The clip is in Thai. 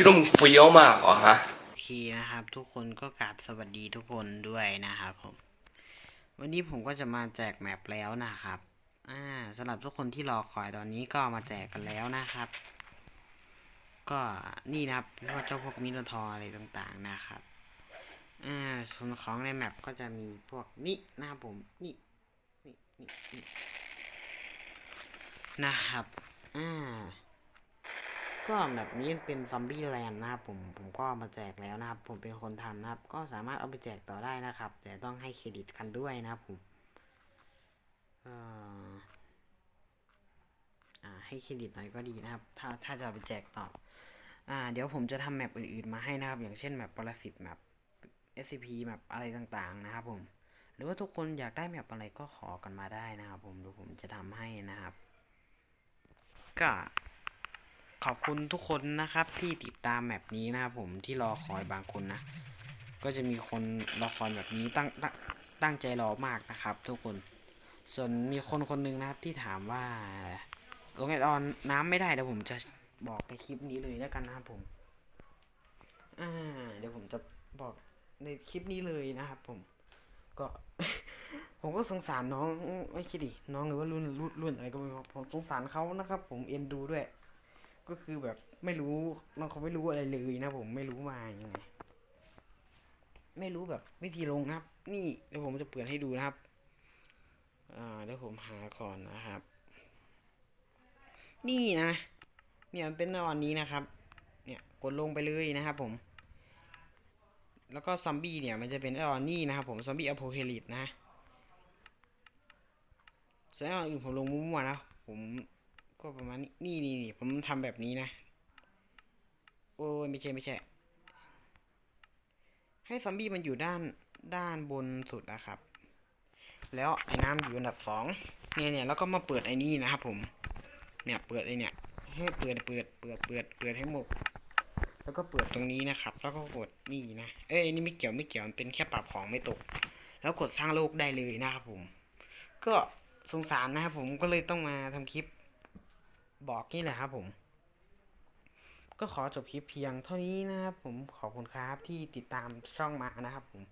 คิดว่ามึงเฟี้ยวมากเหรอฮะโอเคนะครับ ทุกคนก็กราบสวัสดีทุกคนด้วยนะครับผม วันนี้ผมก็จะมาแจกแมปแล้วนะครับ อ่าสำหรับทุกคนที่รอคอยตอนนี้ก็มาแจกกันแล้วนะครับ ก็นี่นะครับพวกเจ้าพวกมิโนทอร์อะไรต่างๆนะครับ อ่าส่วนของในแมปก็จะมีพวกนี้นะครับผมนี่นี่นี่นะครับ อ่า ก็แบบนี้เป็นซอมบี้แลนด์นะครับผมผมก็มาแจกแล้วนะครับ ผมเป็นคนทำนะครับ ก็สามารถเอาไปแจกต่อได้นะครับ แต่ต้องให้เครดิตกันด้วยนะครับผมเอ่อให้เครดิตหน่อยก็ดีนะครับ ถ้าถ้าจะไปแจกต่ออ่า เดี๋ยวผมจะทำแมปอื่นๆมาให้นะครับ อย่างเช่นแมปปรสิตแมป SCP แมปอะไรต่างๆ นะครับผม หรือว่าทุกคนอยากได้แมปอะไรก็ขอกันมาได้นะครับผมเดี๋ยวผมจะทำให้นะครับก็ อบคุณทุกคนนะครับที่ติดตามแมปนี้นะครับผมที่รอคอยบางคนนะ ก็จะมีคนรอคอยแบบนี้ตั้งตั้งตั้งใจรอมากนะครับ ทุกคน ส่วนมีคนคนหนึงนะครับที่ถามว่าลงไอออนน้ำไม่ได้เดี๋ยวผมจะบอกในคลิปนี้เลยแล้วกันนะครับผม อ่า เดี๋ยวผมจะบอกในคลิปนี้เลยนะครับผม ก็ ผมก็สงสารน้องไม่คิดดิ น้องหรือว่ารุ่นรุ่นอะไรก็ไม่รู้ผมสงสารเขานะครับ ผมเอ็นดูด้วย ก็คือแบบไม่รู้น้องเขาไม่รู้อะไรเลยนะผมไม่รู้มายังไง ไม่รู้แบบวิธีลงนะครับ นี่เดี๋ยวผมจะเปิดให้ดูนะครับ อ่าเดี๋ยวผมหาก่อนนะครับ นี่นะ เนี่ยมันเป็นตอนนี้นะครับ เนี่ยกดลงไปเลยนะครับผม แล้วก็ซอมบี้เนี่ยมันจะเป็นตอนนี้นะครับผมซอมบี้อโพเคลิปนะส่วนอันอื่นผมลงมั่วๆนะผม ก็ประมาณนี้นี่นี่นี่ผมทำแบบนี้นะ โอ้ยไม่ใช่ไม่ใช่ ให้ซอมบี้มันอยู่ด้านด้านบนสุดนะครับ แล้วไอ้น้ำอยู่อันดับสองเนี่ยเนี่ยแล้วก็มาเปิดไอ้นี่นะครับผม เนี่ยเปิดไอ้เนี่ยให้เปิดเปิดเปิดเปิดเปิดให้หมด แล้วก็เปิดตรงนี้นะครับ แล้วก็กดนี่นะ เอ้ยนี่ไม่เกี่ยวไม่เกี่ยวมันเป็นแค่ปรับของไม่ตก แล้วกดสร้างโลกได้เลยนะครับผม ก็สงสารนะครับผมก็เลยต้องมาทำคลิป บอกนี่แหละครับผม ก็ขอจบคลิปเพียงเท่านี้นะครับผมขอบคุณครับที่ติดตามช่องมานะครับผม